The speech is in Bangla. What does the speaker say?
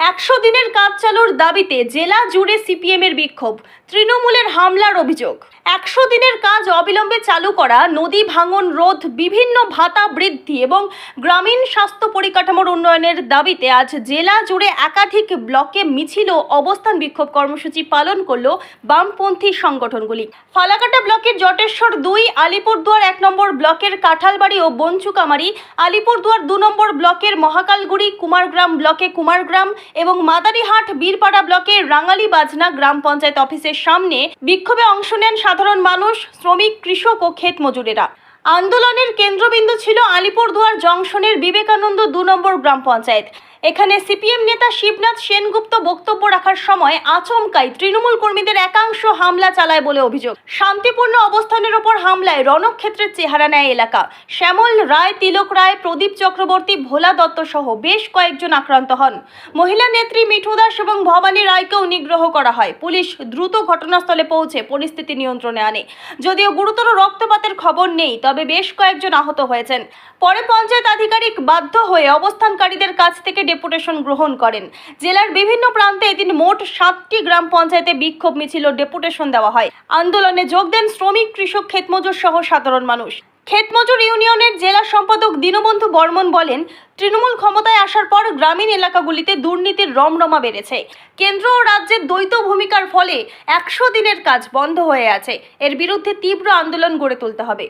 একশো দিনের কাজ চালুর দাবিতে জেলা জুড়ে সিপিএমের বিক্ষোভ তৃণমূলের হামলার অভিযোগ। একশো দিনের কাজ অবিলম্বে চালু করা, নদী ভাঙন রোধ, বিভিন্ন ভাতা বৃদ্ধি এবং গ্রামীণ স্বাস্থ্য পরিকাঠামোর উন্নয়নের দাবিতে আজ জেলা জুড়ে একাধিক ব্লকে মিছিল ও অবস্থান বিক্ষোভ কর্মসূচি পালন করল বামপন্থী সংগঠনগুলি। ফালাকাটা ব্লকের জটেশ্বর দুই, আলিপুরদুয়ার এক নম্বর ব্লকের কাঁঠালবাড়ি ও বঞ্চুকামারি আলিপুরদুয়ার দু নম্বর ব্লকের মহাকালগুড়ি, কুমারগ্রাম ব্লকে কুমারগ্রাম এবং মাদারিহাট, বীরপাড়া ব্লকের রাঙালি বাজনা গ্রাম পঞ্চায়েত অফিসের সামনে বিক্ষোভে অংশ নেন সাধারণ মানুষ, শ্রমিক, কৃষক ও ক্ষেত মজুরেরা। আন্দোলনের কেন্দ্রবিন্দু ছিল আলিপুরদুয়ার জংশনের বিবেকানন্দ দু নম্বর গ্রাম পঞ্চায়েত। এখানে সিপিএম নেতা শিবনাথ সেনগুপ্ত বক্তব্য রাখার সময় আচমকাই তৃণমূল কর্মীদের একাংশ হামলা চালায় বলে অভিযোগ। শান্তিপূর্ণ অবস্থানের ওপর হামলায় রণক্ষেত্রের চেহারা নেয় এলাকা। শ্যামল রায়, তিলক রায়, প্রদীপ চক্রবর্তী, ভোলা দত্ত সহ বেশ কয়েকজন আক্রান্ত হন। মহিলা নেত্রী মিঠু দাস এবং ভবানী রায়কেও নিগ্রহ করা হয়। পুলিশ দ্রুত ঘটনাস্থলে পৌঁছে পরিস্থিতি নিয়ন্ত্রণে আনে। যদিও গুরুতর রক্তপাতের খবর নেই, তবে বেশ কয়েকজন আহত হয়েছেন। পরে পঞ্চায়েত আধিকারিক বাধ্য হয়ে অবস্থানকারীদের কাছ থেকে ডেপুটেশন গ্রহণ করেন। জেলার বিভিন্ন প্রান্তে এদিন মোট সাতটি গ্রাম পঞ্চায়েতে বিক্ষোভ মিছিল ও ডেপুটেশন দেওয়া হয়। আন্দোলনে যোগ দেন শ্রমিক, কৃষক, ক্ষেতমজুর সহ সাধারণ মানুষ। ক্ষেতমজুর ইউনিয়নের জেলা সম্পাদক দীনবন্ধু বর্মন বলেন, তৃণমূল ক্ষমতায় আসার পর গ্রামীণ এলাকাগুলিতে দুর্নীতির রমরমা বেড়েছে। কেন্দ্র ও রাজ্যের দ্বৈত ভূমিকার ফলে একশো দিনের কাজ বন্ধ হয়ে আছে। এর বিরুদ্ধে তীব্র আন্দোলন গড়ে তুলতে হবে।